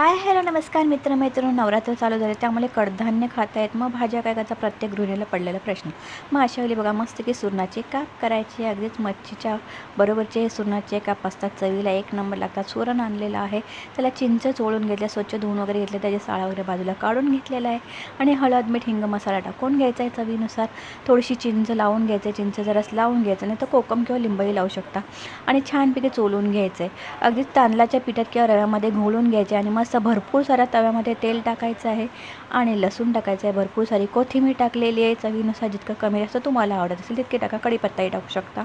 Hi hello नमस्कार मित्रमैत्रिणी. नवरात्र चालू झाले त्यामुळे कडधान्य खाता आहेत मग भाज्या काय करता? प्रत्येक गृहिणीला पडलेला प्रश्न. मग अशा वेळी बघा मस्त की सुरणाचे काप करायचे. अगदीच मच्छीच्या बरोबरचे हे सुरणाचे काप असतात चवीला एक नंबर लागतात. सुरण आणलेलं आहे. त्याला चिंच चोळून घेतल्या स्वच्छ धुवून वगैरे घेतले त्याचे साळा वगैरे बाजूला काढून घेतलेला आहे. आणि हळद मीठ हिंग मसाला टाकून घ्यायचा आहे चवीनुसार. थोडीशी चिंच लावून घ्यायचं आहे चिंच जरास लावून घ्यायचं नाही तर कोकम किंवा लिंबही लावू शकता. आणि छानपैकी चोलून घ्यायचं आहे अगदीच तांदळाच्या पिठात किंवा रव्यामध्ये घोळून घ्यायचे आणि मस्त असं भरपूर साऱ्या तव्यामध्ये तेल टाकायचं आहे आणि लसूण टाकायचं आहे. भरपूर सारी कोथिंबीर टाकलेली आहे. चवीनुसार जितकं कमी असतं तुम्हाला आवडत असेल तितके टाका. कढीपत्ताही टाकू शकता.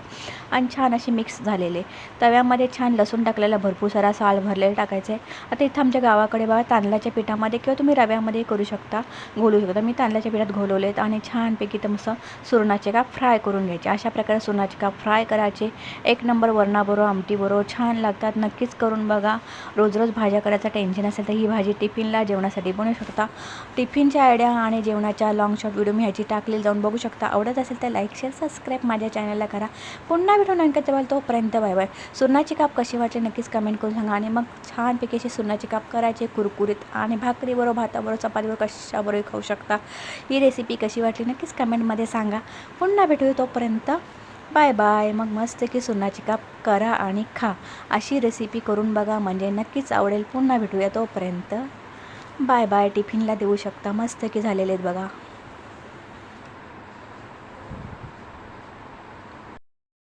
आणि छान अशी मिक्स झालेले तव्यामध्ये छान लसूण टाकलेला भरपूर सारा साल भरलेला टाकायचं आहे. आता इथं आमच्या गावाकडे बघा तांदळाच्या पिठामध्ये किंवा तुम्ही रव्यामध्ये करू शकता घोलू शकता. मी तांदळाच्या पिठात घोलवलेत आणि छानपैकी तर मस्त सुरणाचे काप फ्राय करून घ्यायचे. अशा प्रकारे सुरणाचे काप फ्राय करायचे. एक नंबर वरणाबरोबर आमटीबरोबर छान लागतात. नक्कीच करून बघा. रोज रोज भाज्या करायचं टेन्शन असेल तर ही भाजी टिफिनला जेवणासाठी बनवू शकता. टिफिनच्या आयडिया आणि जेवणाच्या लाँग शॉर्ट व्हिडिओ मी ह्याची टाकलेली जाऊन बघू शकता. आवडत असेल तर लाईक शेअर सबस्क्राईब माझ्या चॅनलला करा. पुन्हा भेटून नंतर तेव्हा तोपर्यंत बाय बाय सुरणाची काप कशी वाटली नक्कीच कमेंट करून सांगा आणि मग छानपैकी अशी सुरणाची काप करायचे कुरकुरीत आणि भाकरीबरोबर भाताबरोबर चपातीबरोबर कशाबरोबर खाऊ शकता. ही रेसिपी कशी वाटली नक्कीच कमेंटमध्ये सांगा. पुन्हा भेटूया तोपर्यंत. बाय बाय मग मस्त की सुनाची काप करा आणि खा. अशी रेसिपी करून बघा. म्हणजे नक्कीच आवडेल. पुन्हा भेटूया तोपर्यंत. बाय बाय टिफिनला देऊ शकता. मस्त की झालेले आहेत बघा.